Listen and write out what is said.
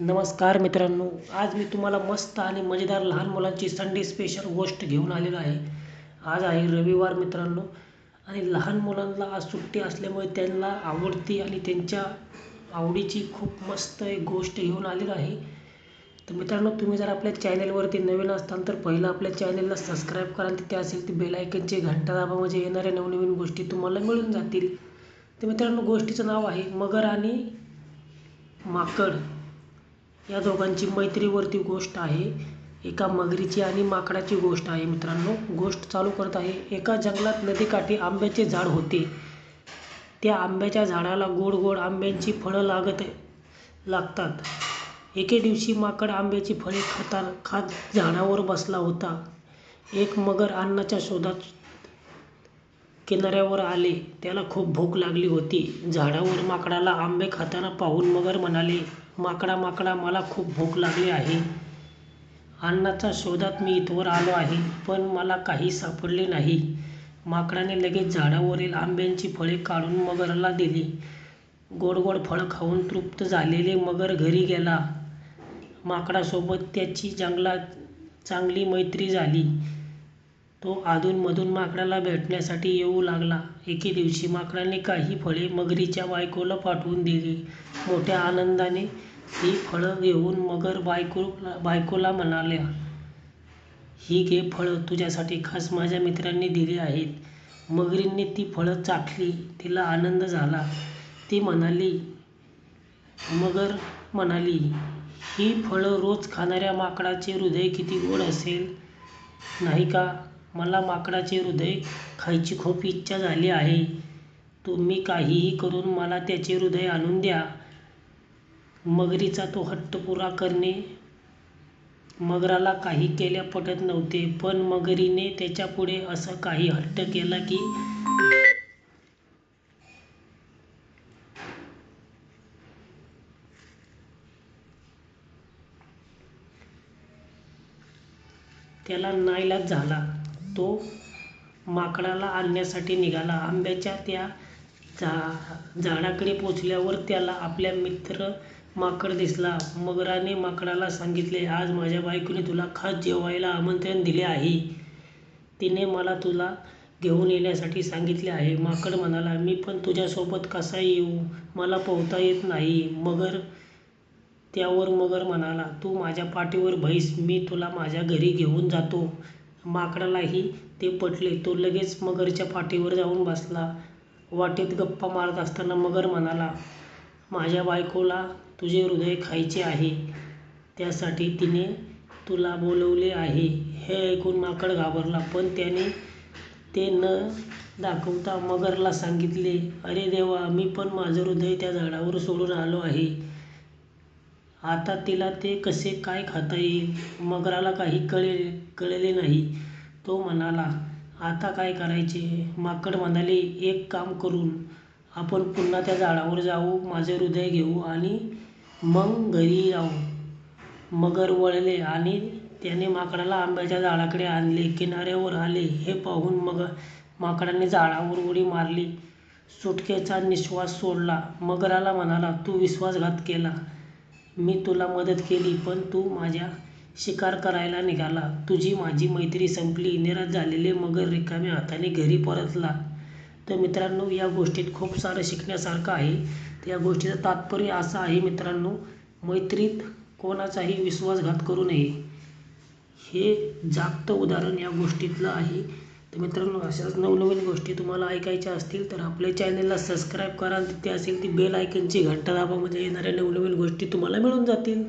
नमस्कार मित्रांनो आज मी तुम्हाला मस्त आणि मजेदार लहान मुलांची संडे स्पेशल गोष्ट घेऊन आलेलो आहे. आज आहे रविवार मित्रांनो आणि लहान मुलांना आज सुट्टी असल्यामुळे त्यांना आवडती आणि त्यांच्या आवडीची खूप मस्त एक गोष्ट घेऊन आलेलो आहे. तर मित्रांनो तुम्ही जर आपल्या चॅनलवरती नवीन असताल तर पहिलं आपल्या चॅनलला सबस्क्राईब कराल. तिथे असेल ती बेल आयकनची घंटा दाबा म्हणजे येणाऱ्या नवनवीन गोष्टी तुम्हाला मिळून जातील. तर मित्रांनो गोष्टीचं नाव आहे मगर आणि माकड. या दोघांची मैत्रीवरती गोष्ट आहे. एका मगरीची आणि माकडाची गोष्ट आहे मित्रांनो. गोष्ट चालू करत आहे. एका जंगलात नदीकाठी आंब्याचे झाड होते. त्या आंब्याच्या झाडाला गोड गोड आंब्यांची फळं लागत लागतात. एके दिवशी माकड आंब्याची फळे खाता खात झाडावर बसला होता. एक मगर अन्नाच्या शोधात किनाऱ्यावर आले. त्याला खूप भूक लागली होती. झाडावर माकडाला आंबे खाताना पाहून मगर म्हणाले माकडा माकडा मला खूप भूक लागली आहे. अन्नाच्या शोधात मी इथवर आलो आहे पण मला काही सापडले नाही. माकडाने लगेच झाडावरील आंब्यांची फळे काढून मगरला दिली. गोड गोड फळं खाऊन तृप्त झालेले मगर घरी गेला. माकडासोबत त्याची जंगलात चांगली मैत्री झाली. तो अधूनमधून माकडाला भेटण्यासाठी येऊ लागला. एके दिवशी माकडाने काही फळे मगरीच्या बायकोला पाठवून दिली. मोठ्या आनंदाने ही फळं घेऊन मगर बायको बायकोला म्हणाल्या ही घे फळं तुझ्यासाठी खास माझ्या मित्रांनी दिली आहेत मगरीने ती फळं चाखली. तिला आनंद झाला. ती म्हणाली मगर म्हणाली ही फळं रोज खाणाऱ्या माकडाचे हृदय किती गोड असेल? नाही का? मला माकडाचे हृदय खायची खूप इच्छा झाली आहे. तुम्ही काहीही करून मला त्याचे हृदय आणून द्या. मगरीचा तो हट्ट पुरा करणे. मगराला काही केल्या पटत नव्हते पण मगरीने त्याच्यापुढे असं काही हट्ट केला की त्याला नाईलाज झाला. तो माकडाला आणण्यासाठी निघाला. आंब्याच्या त्या झा झाडाकडे पोचल्यावर त्याला आपला मित्र माकड दिसला. मगराने माकडाला सांगितले आज माझ्या बायकोने तुला खास जेवायला आमंत्रण दिले आहे. तिने मला तुला घेऊन येण्यासाठी सांगितले आहे. माकड म्हणाला मी पण तुझ्यासोबत कसा येऊ? मला पोहता येत नाही. मगर त्यावर मगर म्हणाला तू माझ्या पाठीवर बैस मी तुला माझ्या घरी घेऊन जातो. माकडालाही ते पटले. तो लगेच मगरच्या पाठीवर जाऊन बसला. वाटेत गप्पा मारत असताना मगर म्हणाला माझ्या बायकोला तुझे हृदय खायचे आहे. त्यासाठी तिने तुला बोलवले आहे. हे ऐकून माकड घाबरला पण त्याने ते न दाखवता मगरला सांगितले अरे देवा मी पण माझं हृदय त्या झाडावर सोडून आलो आहे. आता तिला ते कसे काय खाता येईल? मगराला काही कळे कळले नाही. तो म्हणाला आता काय करायचे? माकड म्हणाले एक काम करून आपण पुन्हा त्या झाडावर जाऊ माझे हृदय घेऊ आणि मग घरी जाऊ मगर वळले आणि त्याने माकडाला आंब्याच्या झाडाकडे आणले किनाऱ्यावर आले. हे पाहून मग माकडाने झाडावर उडी मारली. सुटकेचा निश्वास सोडला. मगराला म्हणाला तू विश्वासघात केला. मी तुला मदत केली पण तू माझ्या शिकार करायला निघाला. तुझी माझी मैत्री संपली. निराश झालेले मगर रिकाम्या हाताने घरी परतला. तर मित्रांनो या गोष्टीत खूप सारं शिकण्यासारखं आहे. या गोष्टीचं तात्पर्य असं आहे मित्रांनो मैत्रीत कोणाचाही विश्वासघात करू नये. हे जागतं उदाहरण या गोष्टीतलं आहे. तर मित्रांनो अशाच नवनवीन गोष्टी तुम्हाला ऐकायच्या असतील तर आपल्या चॅनलला सबस्क्राईब करा तिथे असेल ती बेल आयकनची घंटा दाबा म्हणजे येणाऱ्या नवनवीन गोष्टी तुम्हाला मिळून जातील.